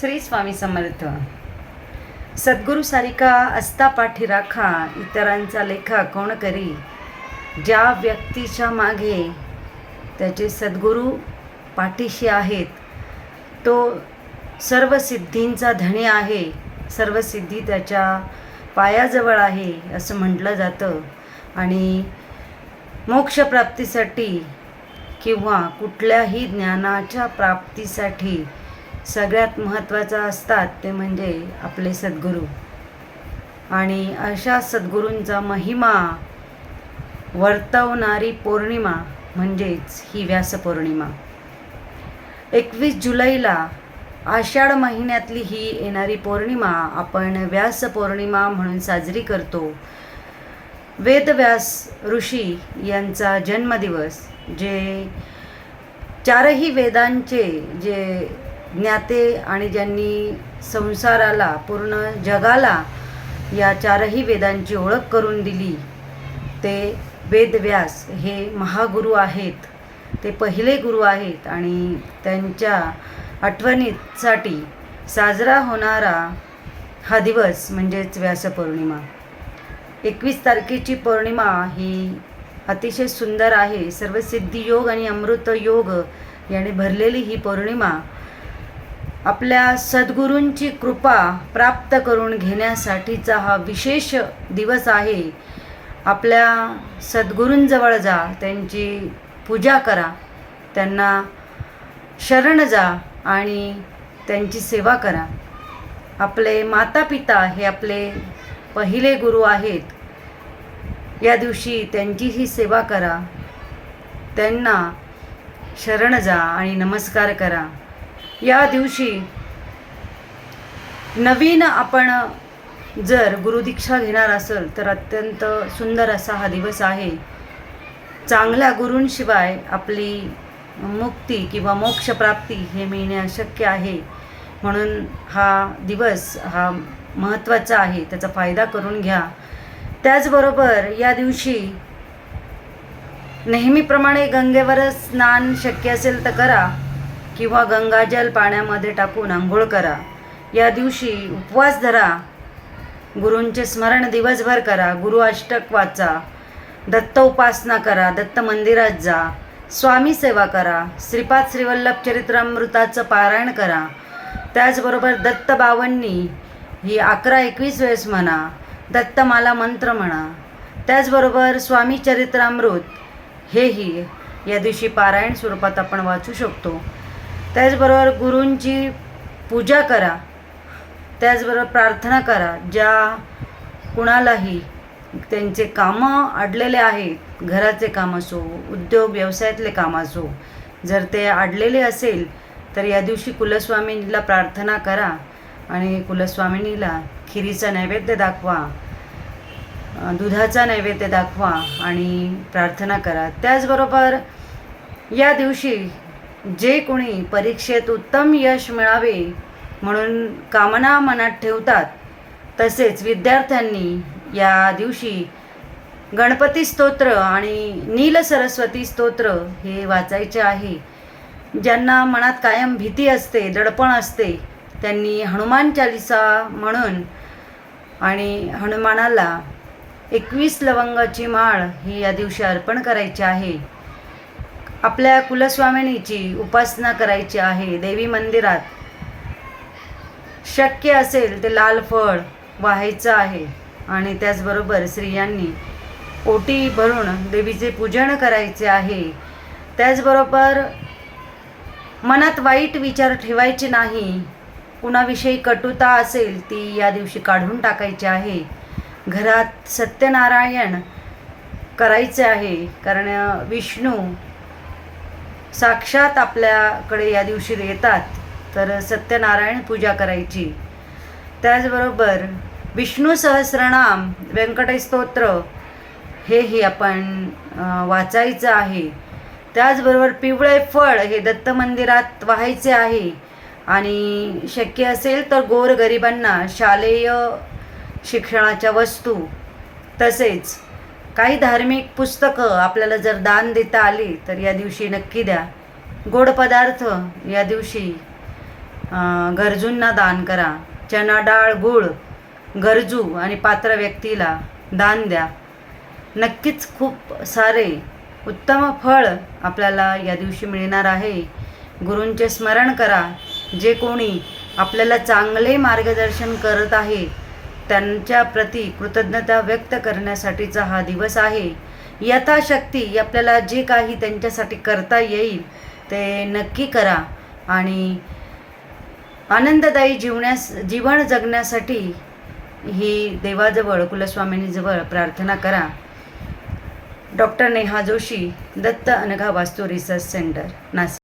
श्री स्वामी समर्थ. सद्गुरु सारिका असता पाठी राखा इतरांचा लेखा कोण करी? ज्या व्यक्तीच्या मागे त्याचे सद्गुरू पाठीशी आहेत तो सर्व सिद्धींचा धनी आहे सर्व सिद्धी त्याच्या पायाजवळ आहे असं म्हटलं जातं. आणि मोक्षप्राप्तीसाठी किंवा कुठल्याही ज्ञानाच्या प्राप्तीसाठी सगळ्यात महत्त्वाचं असतात ते म्हणजे आपले सद्गुरू. आणि अशा सद्गुरूंचा महिमा वर्तवणारी पौर्णिमा म्हणजेच ही व्यास पौर्णिमा एकवीस जुलैला आषाढ महिन्यातली ही येणारी पौर्णिमा आपण व्यास पौर्णिमा म्हणून साजरी करतो. वेदव्यास ऋषी यांचा जन्मदिवस जे चारही वेदांचे जे ज्ञाते आणि ज्यांनी संसाराला पूर्ण जगाला या चारही वेदांची ओळख करून दिली ते वेदव्यास हे महागुरू आहेत. ते पहिले गुरु आहेत आणि त्यांच्या आठवणीसाठी साजरा होणारा हा दिवस म्हणजेच व्यासपौर्णिमा. एकवीस तारखेची पौर्णिमा ही अतिशय सुंदर आहे. सर्व सिद्धियोग आणि अमृत योग याने भरलेली ही पौर्णिमा आपल्या सद्गुरूंची कृपा प्राप्त करून घेण्यासाठीचा हा विशेष दिवस आहे. आपल्या सद्गुरूंजवळ जा त्यांची पूजा करा त्यांना शरण जा आणि त्यांची सेवा करा. आपले माता पिता हे आपले पहिले गुरु आहेत. या दिवशी त्यांचीही सेवा करा. त्यांना शरण जा आणि नमस्कार करा. या दिवशी नवीन आपण जर गुरुदीक्षा घेणार असेल तर अत्यंत सुंदर असा हा दिवस आहे. चांगल्या गुरूंशिवाय आपली मुक्ती किंवा मोक्षप्राप्ती हे मिळणे अशक्य आहे. म्हणून हा दिवस हा महत्त्वाचा आहे त्याचा फायदा करून घ्या. त्याचबरोबर या दिवशी नेहमीप्रमाणे गंगेवर स्नान शक्य असेल तर करा. किंवा गंगाजल पाण्यामध्ये टाकून आंघोळ करा. या दिवशी उपवास धरा. गुरूंचे स्मरण दिवसभर करा. गुरु अष्टक वाचा. दत्त उपासना करा. दत्त मंदिरात जा. स्वामी सेवा करा. श्रीपाद श्रीवल्लभ चरित्रामृताचं पारायण करा. त्याचबरोबर दत्त बावन्नी ही अकरा एकवीस वेळेस म्हणा. दत्तमाला मंत्र म्हणा. त्याचबरोबर स्वामी चरित्रामृत हेही या दिवशी पारायण स्वरूपात आपण वाचू शकतो. त्याचबरोबर गुरूंची पूजा करा. त्याचबरोबर प्रार्थना करा. ज्या कुणालाही त्यांचे कामं अडलेले आहेत घराचे काम असो उद्योग व्यवसायातले काम असो जर ते अडलेले असेल तर या दिवशी कुलस्वामीला प्रार्थना करा आणि कुलस्वामिनीला खिरीचा नैवेद्य दाखवा दुधाचा नैवेद्य दाखवा आणि प्रार्थना करा. त्याचबरोबर या दिवशी जे कोणी परीक्षेत उत्तम यश मिळावे म्हणून कामना मनात ठेवतात तसेच विद्यार्थ्यांनी या दिवशी गणपती स्तोत्र आणि नील सरस्वती स्तोत्र हे वाचायचे आहे. ज्यांना मनात कायम भीती असते दडपण असते त्यांनी हनुमान चालिसा म्हणून आणि हनुमानाला एकवीस लवंगाची माळ ही या दिवशी अर्पण करायची आहे. आपल्या कुलस्वामिनीची उपासना करायची आहे देवी मंदिरात. शक्य असेल ते लाल फळ वाहायचं आहे आणि त्याचबरोबर स्त्रियांनी ओटी भरून देवीचे पूजन करायचे आहे. त्याचबरोबर मनात वाईट विचार ठेवायचे नाही. कुणाविषयी कटुता असेल ती या दिवशी काढून टाकायची आहे. घरात सत्यनारायण करायचे आहे कारण विष्णू साक्षात आपल्याकडे या दिवशी येतात तर सत्यनारायण पूजा करायची. त्याचबरोबर विष्णू सहस्रनाम व्यंकटेश स्तोत्र हेही आपण वाचायचं आहे. त्याचबरोबर पिवळे फळ हे दत्त मंदिरात व्हायचे आहे. आणि शक्य असेल तर गोरगरिबांना शालेय शिक्षणाच्या वस्तू तसेच काही धार्मिक पुस्तकं आपल्याला जर दान देता आली तर या दिवशी नक्की द्या. गोड पदार्थ या दिवशी गरजूंना दान करा. चना डाळ गूळ गरजू आणि पात्र व्यक्तीला दान द्या. नक्कीच खूप सारे उत्तम फळ आपल्याला या दिवशी मिळणार आहे. गुरूंचे स्मरण करा. जे कोणी आपल्याला चांगले मार्गदर्शन करत आहे त्यांच्या प्रति कृतज्ञता व्यक्त करण्यासाठीचा हा दिवस आहे. यथाशक्ती आपल्याला जे काही त्यांच्यासाठी करता येईल ते नक्की करा आणि आनंददायी जीवण्यास जीवन जगण्यासाठी ही देवाजवळ कुलस्वामिनीजवळ प्रार्थना करा. Doctor Neha Joshi Datta Anagha Vastu research centre Nashik.